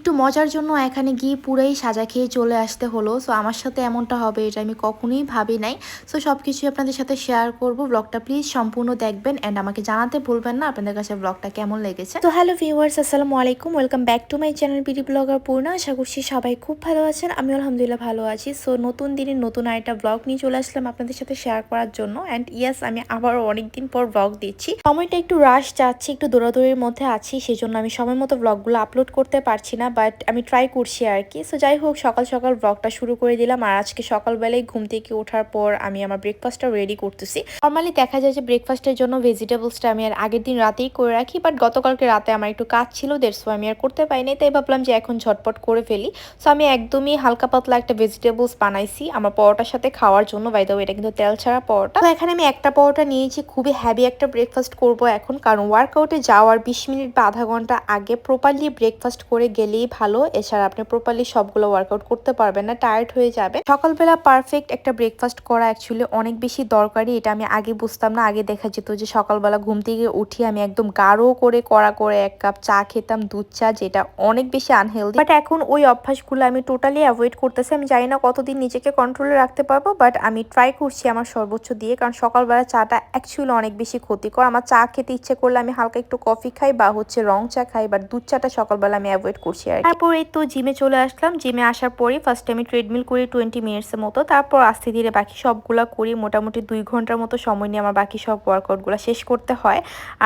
একটু মজার জন্য এখানে গিয়ে পুরাই সাজা খেয়ে চলে আসতে হলো। সো আমার সাথে এমনটা হবে, এটা আমি কখনোই ভাবি নাই। সো সব কিছুই আপনাদের সাথে শেয়ার করব। ব্লগটা প্লিজ সম্পূর্ণ দেখবেন অ্যান্ড আমাকে জানাতে ভুলবেন না আপনাদের কাছে ব্লগটা কেমন লেগেছে। তো হ্যালো ভিউয়ার্স আসসালামু আলাইকুম। Welcome back to my channel BD blogger Purna আশা করছি সবাই খুব ভালো আছেন আমি আলহামদুলিল্লাহ ভালো আছি। সো নতুন দিনের নতুন আরেকটা ব্লগ নিয়ে চলে আসলাম আপনাদের সাথে শেয়ার করার জন্য। অ্যান্ড ইয়াস আমি আবার অনেকদিন পর ব্লগ দিচ্ছি। সময়টা একটু রাশ যাচ্ছে, একটু দৌড়াদৌড়ির মধ্যে আছি, সেজন্য আমি সময় মতো ব্লগগুলো আপলোড করতে পারছি না। বাট আমি ট্রাই করছি আর কি সো যাই হোক সকাল সকাল ব্লগটা শুরু করে দিলাম আর আজকে সকালবেলায় ঘুম থেকে ওঠার পর আমি আমার ব্রেকফাস্টটা রেডি করতেছি। নর্মালি দেখা যায় যে ব্রেকফাস্টের জন্য ভেজিটেবলসটা আমি আর আগের দিন রাতেই করে রাখি বাট গতকালকে রাতে আমার একটু কাজ ছিল দেড়শো আমি আর করতে পারিনি তাই ভাবলাম যে এখন ঝটপট করে ফেলি। সো আমি একদমই হালকা পাতলা একটা ভেজিটেবলস বানাইছি আমার পরোটার সাথে খাওয়ার জন্য। বাইদাও এটা কিন্তু তেল ছাড়া পরোটা। তো এখানে আমি একটা পরোটা নিয়েছি, খুবই হ্যাভি একটা ব্রেকফাস্ট করব এখন। কারণ ওয়ার্কআউটে যাওয়ার বিশ মিনিট বা আধা ঘণ্টা আগে প্রপারলি ব্রেকফাস্ট করে গেলেই ভালো। এছাড়া আপনি প্রপারলি সবগুলো ওয়ার্কআউট করতে পারবেন না টায়ার্ড হয়ে যাবে। সকালবেলা পারফেক্ট একটা ব্রেকফাস্ট করা অ্যাকচুয়ালি অনেক বেশি দরকারি, এটা আমি আগে বুঝতাম না, আগে দেখা যেত যে সকালবেলা ঘুম থেকে উঠি আমি একদম গাঢ় করে, কড়া করে এক কাপ চা খেতাম, দুধ চা, যেটা অনেক বেশি আনহেলদি বাট এখন ওই অভ্যাসগুলো আমি টোটালি অ্যাভয়েড করতেছি। আমি জানি না কতদিন নিজেকে কন্ট্রোলে রাখতে পারব বাট আমি ট্রাই করছি আমার সর্বোচ্চ দিয়ে, কারণ সকালবেলা চাটা অ্যাকচুয়ালি অনেক বেশি ক্ষতিকর। আমার চা খেতে ইচ্ছে করলে আমি হালকা একটু কফি খাই বা হচ্ছে রং চা খাই বাট দুধ চাটা সকালবেলা আমি অ্যাভয়েড করছি আর তারপর এই তো জিমে চলে আসলাম। জিমে আসার পরে ফার্স্ট আমি ট্রেডমিল করি টোয়েন্টি মিনিটসের মতো। তারপর আস্তে ধীরে বাকি সবগুলো করি। মোটামুটি দুই ঘণ্টার মতো সময় নিয়ে আমার বাকি সব ওয়ার্কআউটগুলো শেষ করতে হয়।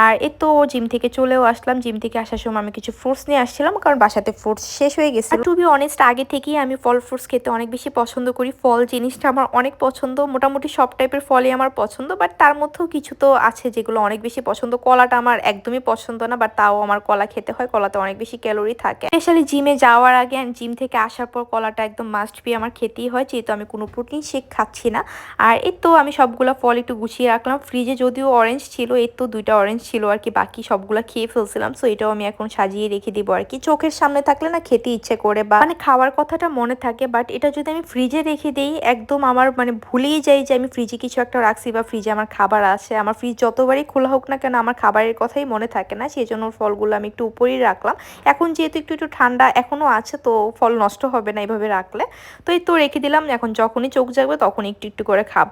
আর এই তো জিম থেকে চলেও আসলাম। জিম থেকে আসার সময় আমি কিছু ফ্রুটস নিয়ে আসছিলাম কারণ বাসাতে ফ্রুটস শেষ হয়ে গেছে টু বি অনেস্ট আগে থেকেই আমি ফল ফ্রুটস খেতে অনেক বেশি পছন্দ করি। ফল জিনিসটা আমার অনেক পছন্দ। মোটামুটি সব টাইপের ফলই আমার পছন্দ বাট তার মধ্যেও কিছু তো আছে যেগুলো অনেক বেশি পছন্দ। কলাটা আমার একদমই পছন্দ না বাট তাও আমার কলা খেতে হয়। কলাতে অনেক বেশি ক্যালোরি থাকে। স্পেশালি জিমে যাওয়ার আগে জিম থেকে আসার পর কলাটা একদম মাস্ট বি আমার খেতেই হয়, যেহেতু আমি কোনো প্রোটিন শেক খাচ্ছি না। আর এর তো আমি সবগুলো ফল একটু গুছিয়ে রাখলাম। ফ্রিজে যদিও অরেঞ্জ ছিল এর তো দুইটা অরেঞ্জ ছিল আর কি, বাকি সবগুলো খেয়ে ফেলছিলাম। সো এটাও আমি এখন সাজিয়ে রেখে দিব আর কি। চোখের সামনে থাকলে না খেতে ইচ্ছে করে বা মানে খাওয়ার কথাটা মনে থাকে বাট এটা যদি আমি ফ্রিজে রেখে দিই, একদম আমার মানে ভুলেই যাই যে আমি ফ্রিজে কিছু একটা রাখছি বা ফ্রিজে আমার খাবার আছে। আমার ফ্রিজ যতবারই খোলা হোক না কেন, আমার খাবারের কথাই মনে থাকে না। সেই জন্য ফলগুলো আমি একটু উপরেই রাখলাম। এখন যেহেতু একটু একটু ঠান্ডা এখনও আছে তো ফল নষ্ট হবে না এইভাবে রাখলে। তো এই তো রেখে দিলাম এখন যখনই চোখ জাগবে তখন একটু একটু করে খাব।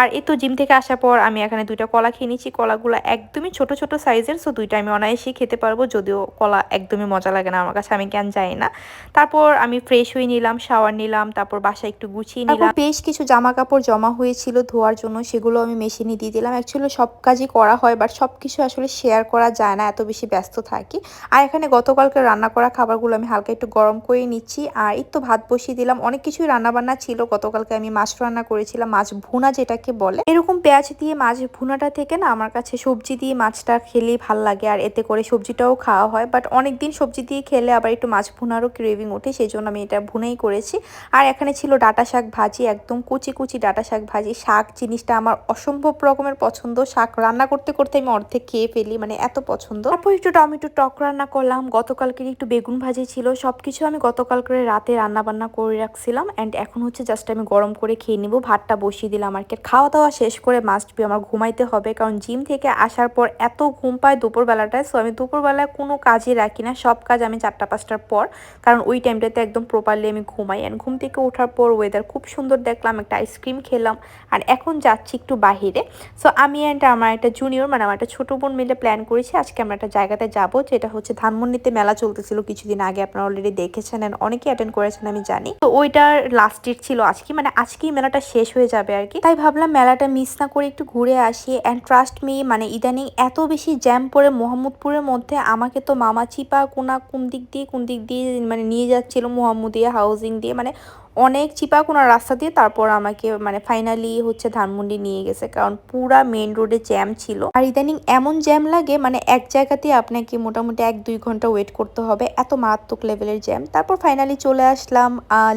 আর এই তো জিম থেকে আসার পর আমি এখানে দুইটা কলা খেয়ে নিচ্ছি কলাগুলো একদমই ছোট ছোট সাইজের সো দুইটা আমি অনায়াসেই খেতে পারব যদিও কলা একদমই মজা লাগে না আমার কাছে আমি কেন যাই না। তারপর আমি ফ্রেশ হয়ে নিলাম শাওয়ার নিলাম তারপর বাসায় একটু গুছিয়ে নিলাম। বেশ কিছু জামা কাপড় জমা হয়েছিল ধোয়ার জন্য সেগুলো আমি মেশিনে দিয়ে দিলাম। অ্যাকচুয়ালি সব কাজই করা হয় বাট সব কিছু আসলে শেয়ার করা যায় না এত বেশি ব্যস্ত থাকি। আর এখানে গতকালকে রান্না করা খাবারগুলো আমি হালকা একটু গরম করে নিচ্ছি। আর এই তো ভাত বসিয়ে দিলাম। অনেক কিছুই রান্না বান্না ছিল। গতকালকে আমি মাছ রান্না করেছিলাম, মাছ ভুনা যেটাকে বলে। এরকম পেঁয়াজ দিয়ে মাছ ভুনাটা থেকে না আমার কাছে সবজি দিয়ে মাছটা খেলেই ভালো লাগে। আর এতে করে সবজিটাও খাওয়া হয়। বাট অনেক দিন সবজি দিয়ে খেলে আবার একটু মাছ ভুনারও ক্রেভিং ওঠে। সেই জন্য আমি এটা ভুনেই করেছি। আর এখানে ছিল ডাটা শাক ভাজি, একদম কুচি কুচি ডাটা শাক ভাজি। শাক জিনিসটা আমার অসম্ভব রকমের পছন্দ। শাক রান্না করতে করতে আমি অর্ধেক খেয়ে ফেলি। মানে এত পছন্দ। তারপর একটু টমেটো টক রান্না করলাম। গতকালকের একটু বেগুন ভাজি ছিল সব কিছু আমি গতকাল করে রাতে রান্না বান্না করে রাখছিলাম অ্যান্ড এখন হচ্ছে জাস্ট আমি গরম করে খেয়ে নিব, ভাতটা বসিয়ে দিলাম আর কি। খাওয়া দাওয়া শেষ করে মাস্ট বি আমার ঘুমাইতে হবে কারণ জিম থেকে আসার পর এত ঘুম পায় দুপুরবেলাটায় সো আমি দুপুরবেলায় কোনো কাজই রাখি না, সব কাজ আমি চারটা, পাঁচটার পর, কারণ ওই টাইমটাতে একদম প্রপারলি আমি ঘুমাই অ্যান্ড ঘুম থেকে ওঠার পর ওয়েদার খুব সুন্দর দেখলাম, একটা আইসক্রিম খেলাম আর এখন যাচ্ছি একটু বাহিরে। সো আমি অ্যান্ড আমার একটা জুনিয়র মানে আমার একটা ছোটো বোন মিলে প্ল্যান করেছি, আজকে আমরা একটা জায়গাতে যাব, যেটা হচ্ছে ধানমন্ডিতে মেলা চলতেছিল কিছুদিন আগে আপনারা অলরেডি দেখেছেন অ্যান্ড অনেকেই অ্যাটেন্ড করেছেন, আমি জানি। তো ওইটার লাস্ট ডেট ছিল আজকে মানে আজকেই মেলাটা শেষ হয়ে যাবে আর কি। তাই ভাবলাম মেলাটা মিস না করে একটু ঘুরে আসি। অ্যান্ড ট্রাস্ট মি মানে ইদানিং এত বেশি জ্যাম পড়ে মোহাম্মদপুরের মধ্যে, আমাকে তো মামা চিপা কোনা কোন দিক দিয়ে কোন দিক দিয়ে মানে নিয়ে যাচ্ছিল মোহাম্মদিয়া হাউজিং দিয়ে মানে অনেক চিপা কোনো রাস্তা দিয়ে তারপর আমাকে মানে ফাইনালি হচ্ছে ধানমন্ডি নিয়ে গেছে। কারণ পুরা মেন রোডে জ্যাম ছিল। আর ইদানিং এমন জ্যাম লাগে মানে এক জায়গাতে আপনাকে মোটামুটি এক দুই ঘণ্টা ওয়েট করতে হবে। এত মারাত্মক লেভেলের জ্যাম তারপর ফাইনালি চলে আসলাম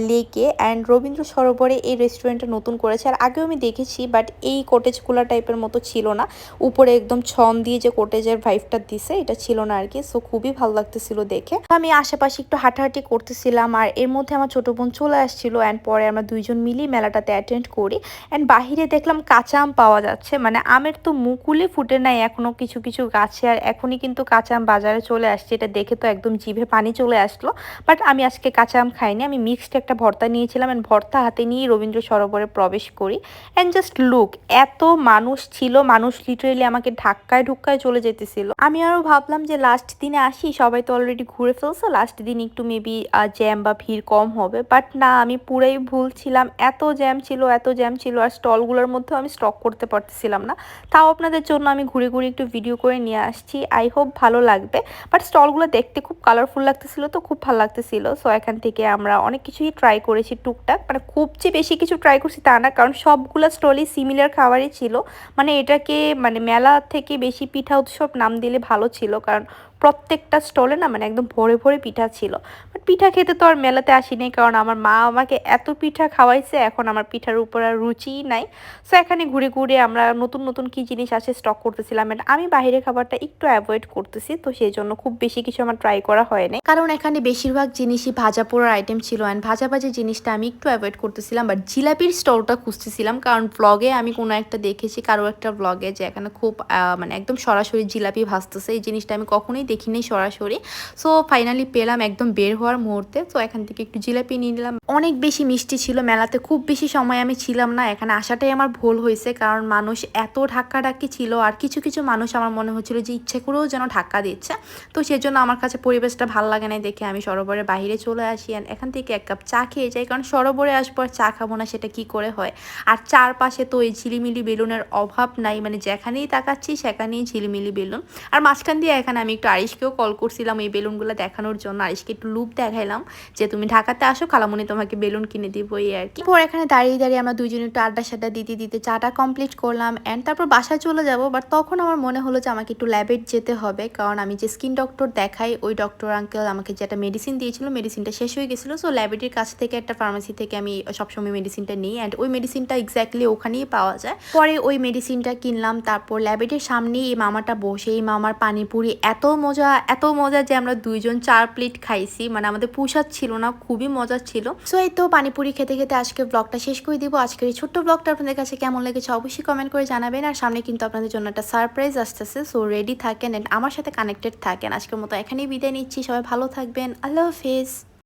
লেকে অ্যান্ড রবীন্দ্র সরোবরে এই রেস্টুরেন্টটা নতুন করেছে। আর আগেও আমি দেখেছি বাট এই কটেজগুলা টাইপের মতো ছিল না। উপরে একদম ছন দিয়ে যে কটেজের ভাইভটা দিছে, এটা ছিল না আর কি সো খুবই ভালো লাগতেছিল দেখে। আমি আশেপাশে একটু হাঁটাহাঁটি করতেছিলাম। আর এর মধ্যে আমার ছোট বোন চলে আসছিল। আসছিল অ্যান্ড পরে আমরা দুইজন মিলেই মেলাটাতে অ্যাটেন্ড করি অ্যান্ড বাহিরে দেখলাম কাঁচা আম পাওয়া যাচ্ছে। মানে আমের তো মুকুলে ফুটে নাই এখনও কিছু কিছু গাছে আর এখনই কিন্তু কাঁচা আম বাজারে চলে আসছে। এটা দেখে তো একদম জিভে পানি চলে আসলো। বাট আমি আজকে কাঁচা আম খাইনি, আমি মিক্সড একটা ভর্তা নিয়েছিলাম অ্যান্ড ভর্তা হাতে নিয়ে রবীন্দ্র সরোবরে প্রবেশ করি। অ্যান্ড জাস্ট লুক এত মানুষ ছিল, মানুষ লিটারেলি আমাকে ধাক্কায়, ঢুক্কায় চলে যেতেছিল। আমি আরও ভাবলাম যে লাস্ট দিনে আসি, সবাই তো অলরেডি ঘুরে ফেলছে লাস্ট দিন একটু মেবি জ্যাম বা ভিড় কম হবে। বাট না, আমি পুরাই ভুল ছিলাম। এত জ্যাম ছিল, এত জ্যাম ছিল আর স্টলগুলোর মধ্যেও আমি স্টক করতে পারতেছিলাম না। তাও আপনাদের জন্য আমি ঘুরে ঘুরে একটু ভিডিও করে নিয়ে আসছি। আই হোপ ভালো লাগবে। বাট স্টলগুলো দেখতে খুব কালারফুল লাগতেছিল তো, খুব ভালো লাগতেছিল। সো এখান থেকে আমরা অনেক কিছুই ট্রাই করেছি টুকটাক। মানে খুব যে বেশি কিছু ট্রাই করছি তা না, কারণ সবগুলো স্টলই সিমিলার খাবারই ছিল। মানে এটাকে মানে মেলা থেকে বেশি পিঠা উৎসব নাম দিলে ভালো ছিল, কারণ প্রত্যেকটা স্টলে না মানে একদম ভরে ভরে পিঠা ছিল। বাট পিঠা খেতে তো আর মেলাতে আসিনি, কারণ আমার মা আমাকে এত পিঠা খাওয়াইছে, এখন আমার পিঠার উপর আর রুচিই নাই। সো এখানে ঘুরে ঘুরে আমরা নতুন নতুন কি জিনিস আছে স্টক করতেছিলাম and আমি বাইরের খাবারটা একটু অ্যাভয়েড করতেছি, তো সেই জন্য খুব বেশি কিছু আমার ট্রাই করা হয়নি কারণ এখানে বেশিরভাগ জিনিসই ভাজা পোড়ার আইটেম ছিল অ্যান্ড ভাজা ভাজি জিনিসটা আমি একটু অ্যাভয়েড করতেছিলাম বাট জিলাপির স্টলটা খুঁজতেছিলাম কারণ ব্লগে আমি কোনো একটা দেখেছি, কারও একটা ব্লগে যে এখানে খুব মানে একদম সরাসরি জিলাপি ভাজতেছে, এই জিনিসটা আমি কখনোই দেখিনি সরাসরি। সো ফাইনালি পেলাম একদম বের হওয়ার মুহূর্তে, তো এখান থেকে একটু জিলাপি নিয়ে নিলাম। অনেক বেশি মিষ্টি ছিল মেলাতে, খুব বেশি সময় আমি ছিলাম না। এখানে আসাটাই আমার ভুল হয়েছে, কারণ মানুষ এত ধাক্কাধাক্কি ছিল আর কিছু কিছু মানুষ আমার মনে হচ্ছিল যে ইচ্ছে করেও যেন ধাক্কা দিচ্ছে। তো সেজন্য আমার কাছে পরিবেশটা ভালো লাগে না দেখে আমি সরোবরের বাইরে চলে আসি and এখান থেকে এক কাপ চা খেয়ে যাই, কারণ সরোবরে আসব আর চা খাব না সেটা কি করে হয়? আর চারপাশে তো এই ঝিলিমিলি বেলুনের অভাব নাই মানে যেখানেই তাকাচ্ছি সেখানেই ঝিলিমিলি বেলুন। আর মাঝখান দিয়ে এখানে আমি একটু আরিশকেও কল করছিলাম এই বেলুনগুলো দেখানোর জন্য। আরিশকে একটু লুপ দেখাইলাম যে, তুমি ঢাকাতে আসো খালামুনি তোমাকে বেলুন কিনে দিব এই আর কি। পর এখানে দাঁড়িয়ে দাঁড়িয়ে আমরা দুইজনে একটু আড্ডা সাড্ডা দিতে দিতে চাটা কমপ্লিট করলাম অ্যান্ড তারপর বাসায় চলে যাব। বাট তখন আমার মনে হলো যে আমাকে একটু ল্যাবে যেতে হবে কারণ আমি যে স্কিন ডক্টর দেখাই, ওই ডক্টর আঙ্কেল আমাকে যেটা মেডিসিন দিয়েছিল মেডিসিনটা শেষ হয়ে গেছিল। সো ল্যাবেটির কাছ থেকে একটা ফার্মাসি থেকে আমি সবসময় মেডিসিনটা নিই অ্যান্ড ওই মেডিসিনটা এক্স্যাক্টলি ওখানেই পাওয়া যায়। পরে ওই মেডিসিনটা কিনলাম, তারপর ল্যাবেটির সামনেই এই মামাটা বসে, এই মামার পানিপুরি এত মজা এত মজা যে আমরা দুইজন চার প্লেট খাইছি। মানে আমাদের পুষার ছিল না, খুবই মজা ছিল। সো এই তো পানিপুরি খেতে খেতে আজকে ব্লগটা শেষ করে দিব। আজকের এই ছোট্ট ব্লগটা আপনাদের কাছে কেমন লেগেছে অবশ্যই কমেন্ট করে জানাবেন। আর সামনে কিন্তু আপনাদের জন্য একটা সারপ্রাইজ আসতেছে। সো রেডি থাকেন অ্যান্ড আমার সাথে কানেক্টেড থাকেন। আজকের মতো এখানেই বিদায় নিচ্ছি। সবাই ভালো থাকবেন। আল্লাহ হাফিজ।